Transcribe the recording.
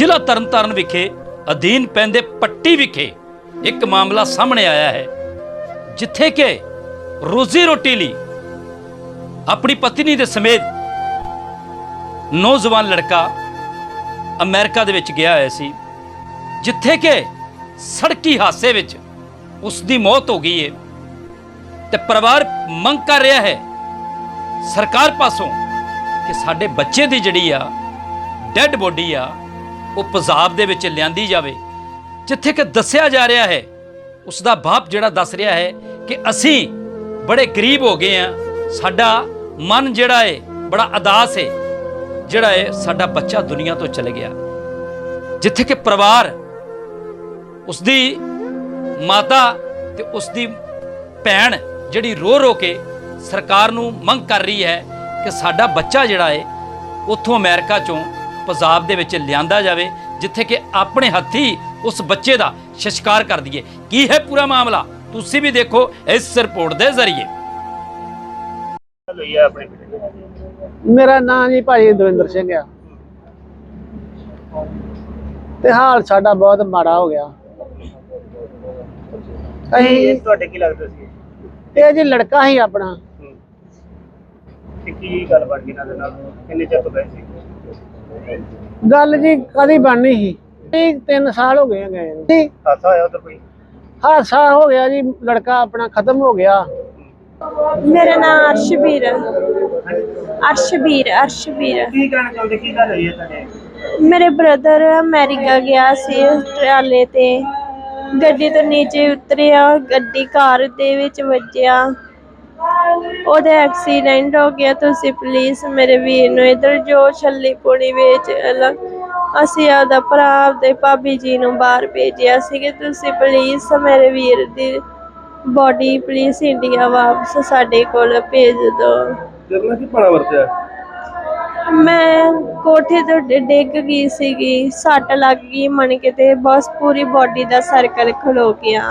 ਜ਼ਿਲ੍ਹਾ ਤਰਨਤਾਰਨ ਵਿਖੇ ਅਧੀਨ ਪੈਂਦੇ ਪੱਟੀ ਵਿਖੇ ਇੱਕ ਮਾਮਲਾ ਸਾਹਮਣੇ ਆਇਆ ਹੈ, ਜਿੱਥੇ ਕਿ ਰੋਜ਼ੀ ਰੋਟੀ ਲਈ ਆਪਣੀ ਪਤਨੀ ਦੇ ਸਮੇਤ ਨੌਜਵਾਨ ਲੜਕਾ ਅਮਰੀਕਾ ਦੇ ਵਿੱਚ ਗਿਆ ਹੋਇਆ ਸੀ, ਜਿੱਥੇ ਕਿ ਸੜਕੀ ਹਾਦਸੇ ਵਿੱਚ ਉਸ ਦੀ ਮੌਤ ਹੋ ਗਈ ਹੈ ਤੇ ਪਰਿਵਾਰ ਮੰਗ ਕਰ ਰਿਹਾ ਹੈ ਸਰਕਾਰ ਪਾਸੋਂ ਕਿ ਸਾਡੇ ਬੱਚੇ ਦੀ ਜਿਹੜੀ ਆ, ਡੈੱਡ ਬੋਡੀ ਆ ਉਹ ਪੰਜਾਬ ਦੇ ਵਿੱਚ ਲਿਆਂਦੀ ਜਾਵੇ। ਜਿੱਥੇ ਕਿ ਦੱਸਿਆ ਜਾ ਰਿਹਾ ਹੈ ਉਸ ਦਾ ਬਾਪ ਜਿਹੜਾ ਦੱਸ ਰਿਹਾ ਹੈ ਕਿ ਅਸੀਂ ਬੜੇ ਗਰੀਬ ਹੋ ਗਏ ਆ ਸਾਡਾ ਮਨ ਜਿਹੜਾ ਹੈ, ਬੜਾ ਅਦਾਸ ਹੈ। ਜਿਹੜਾ ਹੈ, ਸਾਡਾ ਬੱਚਾ ਦੁਨੀਆ ਤੋਂ ਚਲੇ ਗਿਆ। ਜਿੱਥੇ ਕਿ ਪਰਿਵਾਰ ਉਸ ਦੀ ਮਾਤਾ ਤੇ ਉਸ ਦੀ ਭੈਣ ਜਿਹੜੀ ਰੋ ਰੋ ਕੇ ਸਰਕਾਰ ਨੂੰ ਮੰਗ ਕਰ ਰਹੀ ਹੈ ਕਿ ਸਾਡਾ ਬੱਚਾ ਜਿਹੜਾ ਹੈ, ਉੱਥੋਂ ਅਮਰੀਕਾ ਚੋਂ ਪੰਜਾਬ ਦੇ ਵਿੱਚ ਲਿਆਂਦਾ ਜਾਵੇ ਜਿੱਥੇ ਕਿ ਆਪਣੇ ਹੱਥੀ ਉਸ ਬੱਚੇ ਦਾ ਸ਼ਿਸ਼ਕਾਰ ਕਰ ਦਈਏ। ਕੀ ਹੈ ਪੂਰਾ ਮਾਮਲਾ? ਤੁਸੀਂ ਵੀ ਦੇਖੋ ਇਸ ਰਿਪੋਰਟ ਦੇ ਜ਼ਰੀਏ? ਮੇਰਾ ਨਾਮ ਜੀ ਭਾਜੀ ਦਵਿੰਦਰ ਸਿੰਘ ਆ। ਤੇ ਹਾਲ ਸਾਡਾ ਬਹੁਤ ਮਾੜਾ ਹੋ ਗਿਆ। ਅਸੀਂ ਤੁਹਾਡੇ ਕੀ ਲੱਗਦਾ ਸੀ? ਇਹ ਜੀ ਲੜਕਾ ਹੀ ਆਪਣਾ। ਤੇ ਕੀ ਗੱਲ ਬਣ ਗਈ ਨਾਲ? ਕਿੰਨੇ ਚਿਰ ਤੋਂ ਸੀ? ਗੱਲ ਜੀ ਕਦੀ ਬਣਨੀ ਸੀ। ਇਹ 3 ਸਾਲ ਹੋ ਗਏ ਗਏ ਨੂੰ। ਜੀ ਹਾਦਸਾ ਹੋਇਆ ਉਧਰ ਕੋਈ? ਹਾਦਸਾ ਹੋ ਗਿਆ ਜੀ ਲੜਕਾ ਆਪਣਾ ਖਤਮ ਹੋ ਗਿਆ। ਮੇਰਾ ਨਾਮ ਅਰਸ਼ਵੀਰ ਹੈ। ਅਰਸ਼ਵੀਰ ਅਰਸ਼ਵੀਰ। ਕੀ ਕਹਿਣਾ ਚਾਹੁੰਦੇ? ਕੀ ਗੱਲ ਹੋਈ ਹੈ ਤੁਹਾਡੇ? ਮੇਰੇ ਬ੍ਰਦਰ ਅਮਰੀਕਾ ਗਿਆ ਸੀ ਟਰਾਲੇ ਤੇ। ਗੱਡੀ ਤੋਂ ਨੀਚੇ ਉਤਰਿਆ ਗੱਡੀ ਕਾਰ ਦੇ ਵਿੱਚ ਵੱਜਿਆ। ਉਹਦਾ ਐਕਸੀਡੈਂਟ ਹੋ ਗਿਆ ਤੁਸੀਂ ਪਲੀਜ਼ ਮੇਰੇ ਵੀਰ ਨੂੰ ਇਧਰ ਜੋ ਛੱਲੀ ਪੁਣੀ ਵਿੱਚ ਅਸੀਂ ਆਪਦਾ ਭਰਾ ਆਪਦੇ ਭਾਬੀ ਜੀ ਨੂੰ ਬਾਹਰ ਭੇਜਿਆ ਸੀ ਕਿ ਤੁਸੀਂ ਪਲੀਜ਼ ਮੇਰੇ ਵੀਰ ਦੀ ਬੋਡੀ ਪਲੀਜ਼ ਇੰਡੀਆ ਵਾਪਸ ਸਾਡੇ ਕੋਲ ਭੇਜ ਦਿਓ ਜਰਨਾ ਕੀ ਪਾਣਾ ਵਰਤਿਆ? ਮੈਂ ਕੋਠੇ ਤੋਂ ਡਿ- ਡਿੱਗ ਗਈ ਸੀਗੀ। ਸੱਟ ਲੱਗ ਗਈ ਮਣ ਕੇ ਤੇ ਬਸ ਪੂਰੀ ਬਾਡੀ ਦਾ ਸਰਕਲ ਖਲੋ ਗਿਆ।